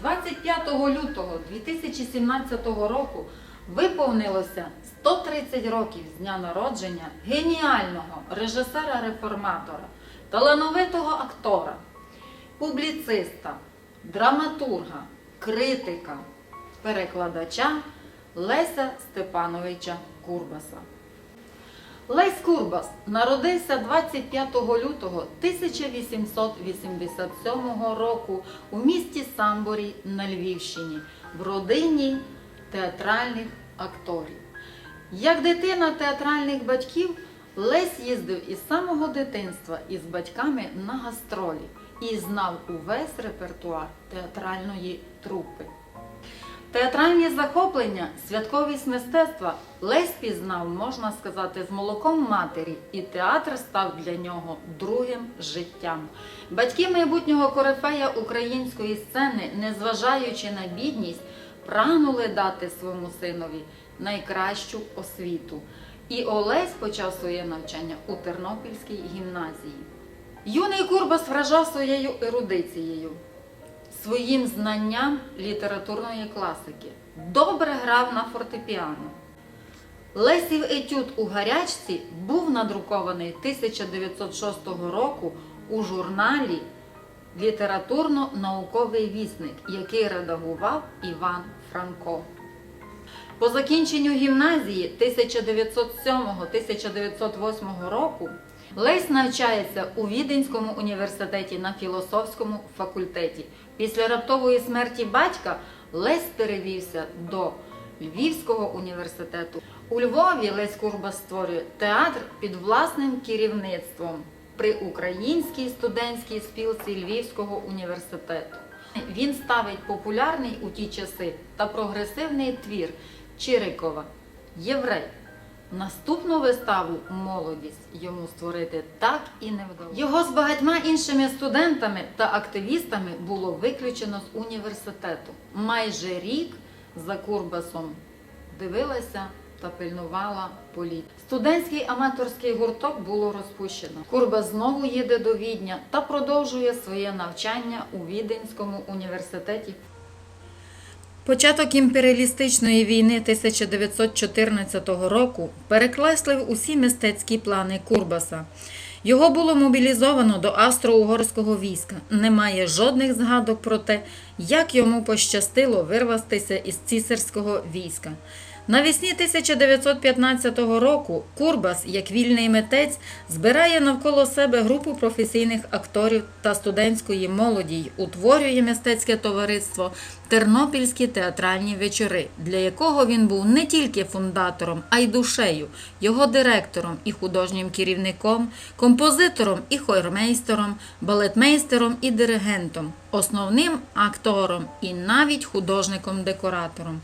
25 лютого 2017 року виповнилося 130 років з дня народження геніального режисера-реформатора, талановитого актора, публіциста, драматурга, критика, перекладача Леся Степановича Курбаса. Лесь Курбас народився 25 лютого 1887 року у місті Самборі на Львівщині в родині театральних акторів. Як дитина театральних батьків, Лесь їздив із самого дитинства із батьками на гастролі і знав увесь репертуар театральної трупи. Театральні захоплення, святковість мистецтва Лесь пізнав, можна сказати, з молоком матері, і театр став для нього другим життям. Батьки майбутнього корифея української сцени, незважаючи на бідність, прагнули дати своєму синові найкращу освіту. І Олесь почав своє навчання у Тернопільській гімназії. Юний Курбас вражав своєю ерудицією своїм знанням літературної класики. Добре грав на фортепіано. Лесів етюд у гарячці був надрукований 1906 року у журналі Літературно-науковий вісник, який редагував Іван Франко. По закінченню гімназії 1907-1908 року Лесь навчається у Віденському університеті на філософському факультеті. Після раптової смерті батька Лесь перевівся до Львівського університету. У Львові Лесь Курбас створює театр під власним керівництвом при Українській студентській спілці Львівського університету. Він ставить популярний у ті часи та прогресивний твір Чирикова Єврей. Наступну виставу Молодість йому створити так і не вдалося. Його з багатьма іншими студентами та активістами було виключено з університету. Майже рік за Курбасом дивилася та пильнувала політ. Студентський аматорський гурток було розпущено. Курбас знову їде до Відня та продовжує своє навчання у Віденському університеті. Початок імперіалістичної війни 1914 року перекреслив усі мистецькі плани Курбаса. Його було мобілізовано до Астро-Угорського війська. Немає жодних згадок про те, як йому пощастило вирватися із цісарського війська. Навесні 1915 року Курбас, як вільний митець, збирає навколо себе групу професійних акторів та студентської молоді й утворює мистецьке товариство Тернопільські театральні вечори, для якого він був не тільки фундатором, а й душею, його директором і художнім керівником, композитором і хойрмейстером, балетмейстером і диригентом, основним актором і навіть художником-декоратором.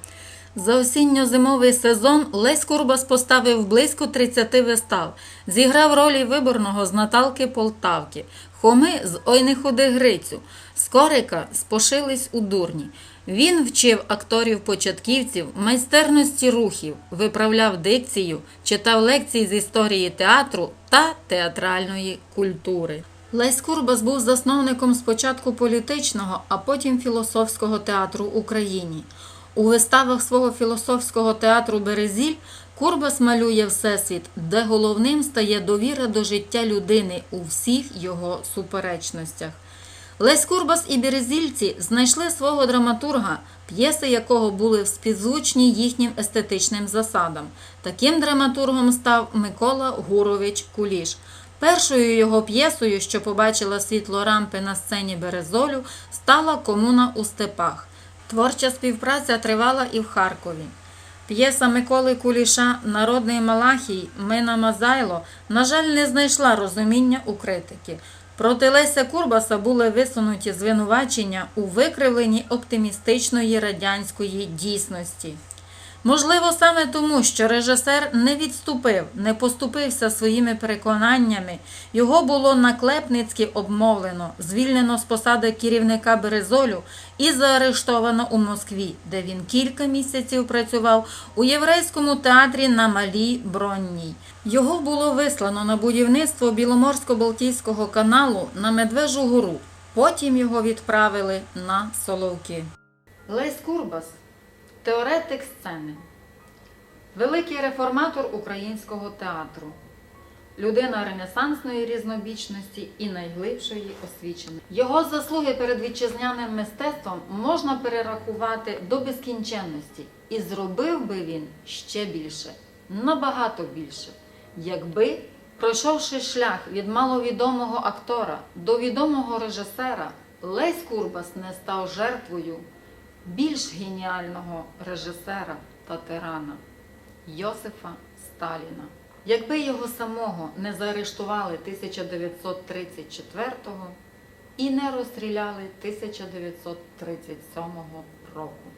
За осінньо-зимовий сезон Лесь Курбас поставив близько 30 вистав, зіграв ролі виборного з Наталки Полтавки, Хоми з Ой не ходи Грицю, Скорика з Пошились у дурні. Він вчив акторів-початківців майстерності рухів, виправляв дикцію, читав лекції з історії театру та театральної культури. Лесь Курбас був засновником спочатку політичного, а потім філософського театру в Україні. У виставах свого філософського театру Березіль Курбас малює всесвіт, де головним стає довіра до життя людини у всіх його суперечностях. Лесь Курбас і Березільці знайшли свого драматурга, п'єси якого були співзвучні їхнім естетичним засадам. Таким драматургом став Микола Гурович Куліш. Першою його п'єсою, що побачила світло рампи на сцені Березолю, стала Комуна у степах. Творча співпраця тривала і в Харкові. П'єса Миколи Куліша Народний Малахій Мина Мазайло, на жаль, не знайшла розуміння у критики. Проти Леся Курбаса були висунуті звинувачення у викривленні оптимістичної радянської дійсності. Можливо, саме тому, що режисер не відступив, не поступився своїми переконаннями, його було наклепницьки обмовлено, звільнено з посади керівника Березолю і заарештовано у Москві, де він кілька місяців працював у єврейському театрі на Малій Бронній. Його було вислано на будівництво Біломорсько-Балтійського каналу на Медвежу гору. Потім його відправили на Соловки. Лесь Курбас теоретик сцени, великий реформатор українського театру, людина ренесансної різнобічності і найглибшої освіченості. Його заслуги перед вітчизняним мистецтвом можна перерахувати до безкінченності, і зробив би він ще більше, набагато більше, якби, пройшовши шлях від маловідомого актора до відомого режисера, Лесь Курбас не став жертвою більш геніального режисера та тирана Йосифа Сталіна. Якби його самого не заарештували 1934-го і не розстріляли 1937 року.